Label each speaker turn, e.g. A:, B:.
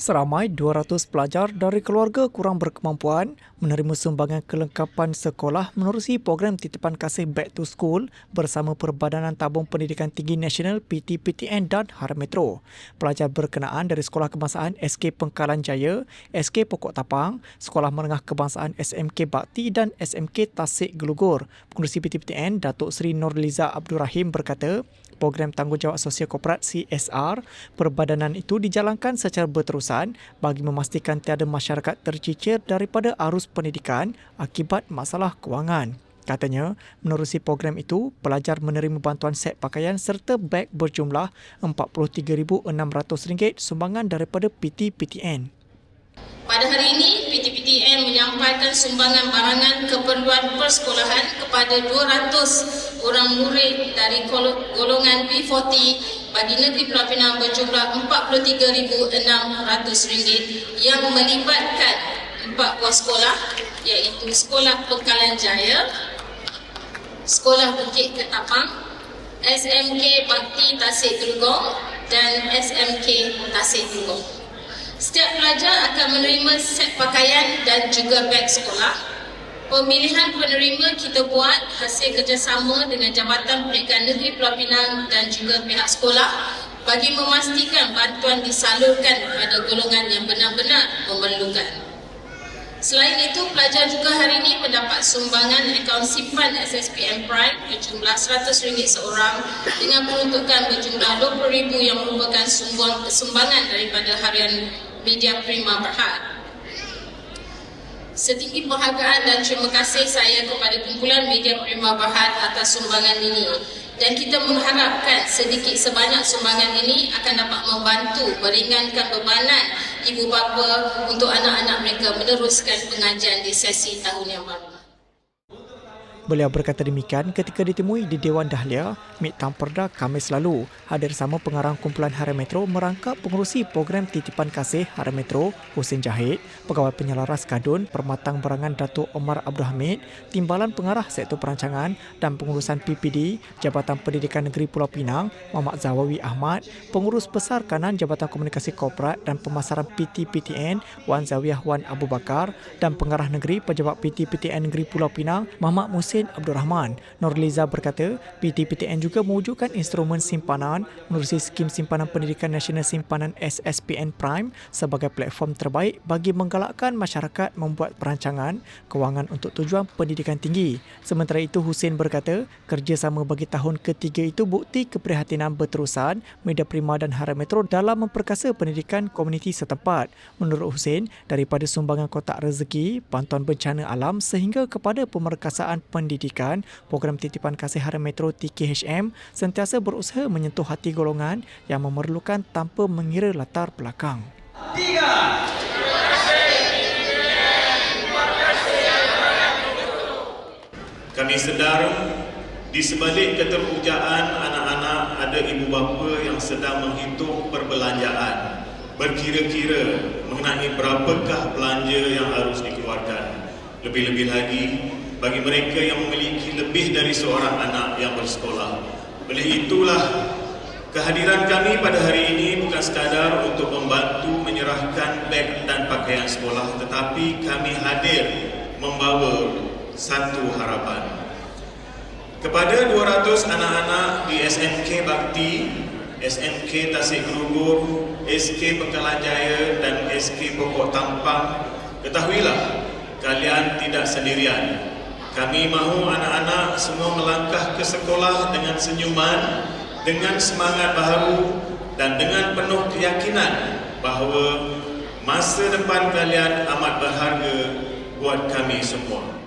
A: Seramai 200 pelajar dari keluarga kurang berkemampuan menerima sumbangan kelengkapan sekolah menerusi program titipan kasih Back to School bersama Perbadanan Tabung Pendidikan Tinggi Nasional PTPTN dan Haram Metro. Pelajar berkenaan dari Sekolah Kebangsaan SK Pengkalan Jaya, SK Pokok Tapang, Sekolah Menengah Kebangsaan SMK Bakti dan SMK Tasik Gelugur. Pengurusi PTPTN Datuk Seri Nurliza Abdul Rahim berkata, program tanggungjawab sosial korporat CSR perbadanan itu dijalankan secara berterusan bagi memastikan tiada masyarakat tercicir daripada arus pendidikan akibat masalah kewangan. Katanya, menerusi program itu, pelajar menerima bantuan set pakaian serta beg berjumlah RM43,600 sumbangan daripada PT-PTN.
B: Pada hari ini, PTPTN menyampaikan sumbangan barangan keperluan persekolahan kepada 200 orang murid dari golongan B40 bagi negeri Pulau Pinang berjumlah RM43,600 yang melibatkan empat buah sekolah iaitu Sekolah Pengkalan Jaya, Sekolah Bukit Ketapang, SMK Bakti Tasik Gelugong dan SMK Tasik Gelugong. Setiap pelajar akan menerima set pakaian dan juga beg sekolah. Pemilihan penerima kita buat hasil kerjasama dengan Jabatan Pendidikan Negeri Pulau Pinang dan juga pihak sekolah bagi memastikan bantuan disalurkan kepada golongan yang benar-benar memerlukan. Selain itu, pelajar juga hari ini mendapat sumbangan akaun simpan SSPM Prime berjumlah RM100 seorang dengan peruntukan berjumlah RM20,000 yang merupakan sumbangan daripada harian Media Prima Berhad. Setinggi penghargaan dan terima kasih saya kepada kumpulan Media Prima Berhad atas sumbangan ini dan kita mengharapkan sedikit sebanyak sumbangan ini akan dapat membantu meringankan bebanan ibu bapa untuk anak-anak mereka meneruskan pengajian di sesi tahun yang baru.
A: Beliau berkata demikian ketika ditemui di Dewan Dahlia, Mik Tamperda Kamis lalu. Hadir sama pengarang kumpulan Haram Metro merangkap pengurusi program titipan kasih Haram Metro, Husin Jahid, pegawai penyelaras kadun Permatang Berangan Datuk Omar Abdul Hamid, timbalan pengarah sektor perancangan dan pengurusan PPD, Jabatan Pendidikan Negeri Pulau Pinang, Muhammad Zawawi Ahmad, pengurus besar kanan Jabatan Komunikasi Korporat dan Pemasaran PT-PTN, Wan Zawiyah Wan Abu Bakar dan pengarah negeri Pejabat PT-PTN Negeri Pulau Pinang, Muhammad Musin Hussein Abdul Rahman. Nurliza berkata, PT-PTN juga mewujudkan instrumen simpanan menerusi skim simpanan pendidikan nasional simpanan SSPN Prime sebagai platform terbaik bagi menggalakkan masyarakat membuat perancangan kewangan untuk tujuan pendidikan tinggi. Sementara itu, Hussein berkata, kerjasama bagi tahun ketiga itu bukti keprihatinan berterusan Media Prima dan Haram Metro dalam memperkasa pendidikan komuniti setempat. Menurut Hussein, daripada sumbangan kotak rezeki, bantuan bencana alam sehingga kepada pemerkasaan pendidikan pendidikan, program titipan kasih Haram Metro TKHM sentiasa berusaha menyentuh hati golongan yang memerlukan tanpa mengira latar belakang. Tiga.
C: Kami sedar di sebalik keterpujaan anak-anak ada ibu bapa yang sedang menghitung perbelanjaan berkira-kira mengenai berapakah belanja yang harus dikeluarkan. Lebih-lebih lagi, bagi mereka yang memiliki lebih dari seorang anak yang bersekolah. Oleh itulah kehadiran kami pada hari ini bukan sekadar untuk membantu menyerahkan beg dan pakaian sekolah tetapi kami hadir membawa satu harapan. Kepada 200 anak-anak di SMK Bakti, SMK Tasik Gerugur, SK Pengkalan Jaya dan SK Pokok Tampang, ketahuilah kalian tidak sendirian. Kami mahu anak-anak semua melangkah ke sekolah dengan senyuman, dengan semangat baru dan dengan penuh keyakinan bahawa masa depan kalian amat berharga buat kami semua.